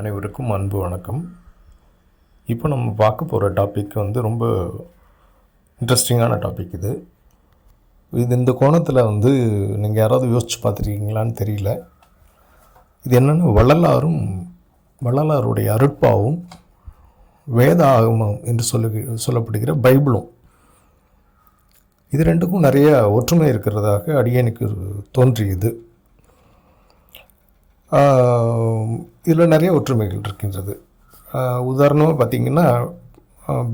அனைவருக்கும் அன்பு வணக்கம். இப்போ நம்ம பார்க்க போகிற டாபிக் வந்து ரொம்ப இன்ட்ரெஸ்டிங்கான டாபிக் இது. இது இந்த கோணத்தில் வந்து நீங்கள் யாராவது யோசிச்சு பார்த்துருக்கீங்களான்னு தெரியல. இது என்னென்னா வள்ளலாரும் வள்ளலாருடைய அருட்பாவும் வேத ஆகமம் என்று சொல்லு சொல்லப்படுகிற பைபிளும். இது ரெண்டுக்கும் நிறைய ஒற்றுமை இருக்கிறதாக அடியனுக்கு தோன்றியது. இதில் நிறைய ஒற்றுமைகள் இருக்கின்றது. உதாரணமாக பார்த்திங்கன்னா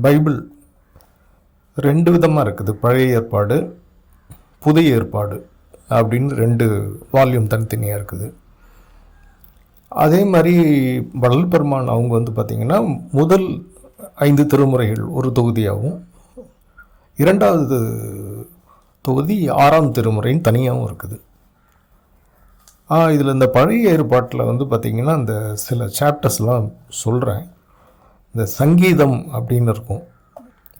பைபிள் ரெண்டு விதமாக இருக்குது. பழைய ஏற்பாடு புதிய ஏற்பாடு அப்படின்னு ரெண்டு வால்யூம் தனித்தனியாக இருக்குது. அதே மாதிரி வள்ளல் பெருமான் அவங்க வந்து பார்த்திங்கன்னா முதல் ஐந்து திருமுறைகள் ஒரு தொகுதியாகவும் இரண்டாவது தொகுதி ஆறாம் திருமுறைன்னு தனியாகவும் இருக்குது. இதில் இந்த பழைய ஏற்பாட்டில் வந்து பார்த்திங்கன்னா இந்த சில சாப்டர்ஸ்லாம் சொல்கிறேன் இந்த சங்கீதம் அப்படின்னு இருக்கும்.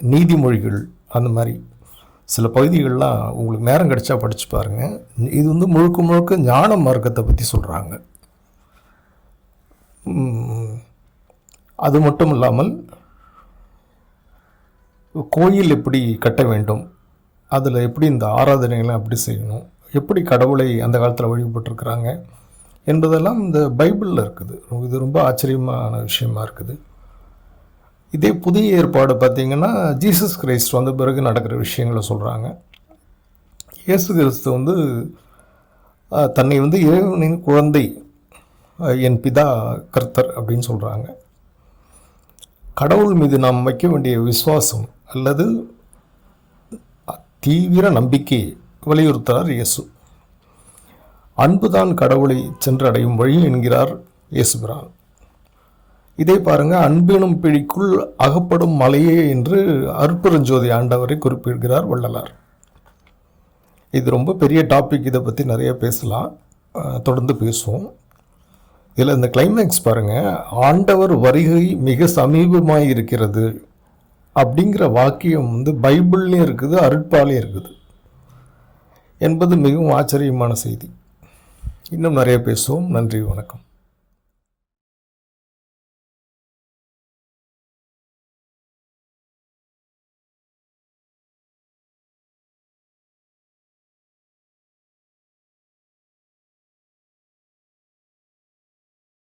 நீதிமொழிகள் அந்த மாதிரி சில பகுதிகள்லாம் உங்களுக்கு நேரம் கிடைச்சா படித்து பாருங்கள் இது வந்து முழுக்க முழுக்க ஞான மார்க்கத்தை பற்றி சொல்கிறாங்க அது மட்டும் இல்லாமல் கோயில் எப்படி கட்ட வேண்டும் அதில் எப்படி இந்த ஆராதனைகள்லாம் எப்படி செய்யணும் எப்படி கடவுளை அந்த காலத்தில் வழிபட்டுருக்குறாங்க என்பதெல்லாம் இந்த பைபிளில் இருக்குது. இது ரொம்ப ஆச்சரியமான விஷயமா இருக்குது. இதே புதிய ஏற்பாடு பார்த்திங்கன்னா ஜீசஸ் கிரைஸ்ட் வந்த பிறகு நடக்கிற விஷயங்களை சொல்கிறாங்க இயேசு கிறிஸ்து வந்து தன்னை வந்து இறைவனின் குழந்தை என் பிதா கர்த்தர் அப்படின்னு சொல்கிறாங்க கடவுள் மீது நாம் வைக்க வேண்டிய விசுவாசம் அல்லது தீவிர நம்பிக்கை வலியுறுத்துகிறார் இயேசு. அன்புதான் கடவுளை சென்றடையும் வழி என்கிறார் இயேசுபிரான் இதை பாருங்க அன்பினும் பிடிக்குள் அகப்படும் மலையே என்று அற்புறஞ்சோதி ஆண்டவரை குறிப்பிடுகிறார் வள்ளலார். இது ரொம்ப பெரிய டாபிக் இதை பற்றி நிறைய பேசலாம். தொடர்ந்து பேசுவோம். இதில் இந்த கிளைமேக்ஸ் பாருங்கள் ஆண்டவர் வருகை மிக சமீபமாக இருக்கிறது அப்படிங்கிற வாக்கியம் வந்து பைபிள்லேயும் இருக்குது அருட்பாலையும் இருக்குது. என்பது மிகவும் ஆச்சரியமான செய்தி. இன்னும் நிறைய பேசுவோம். நன்றி வணக்கம்.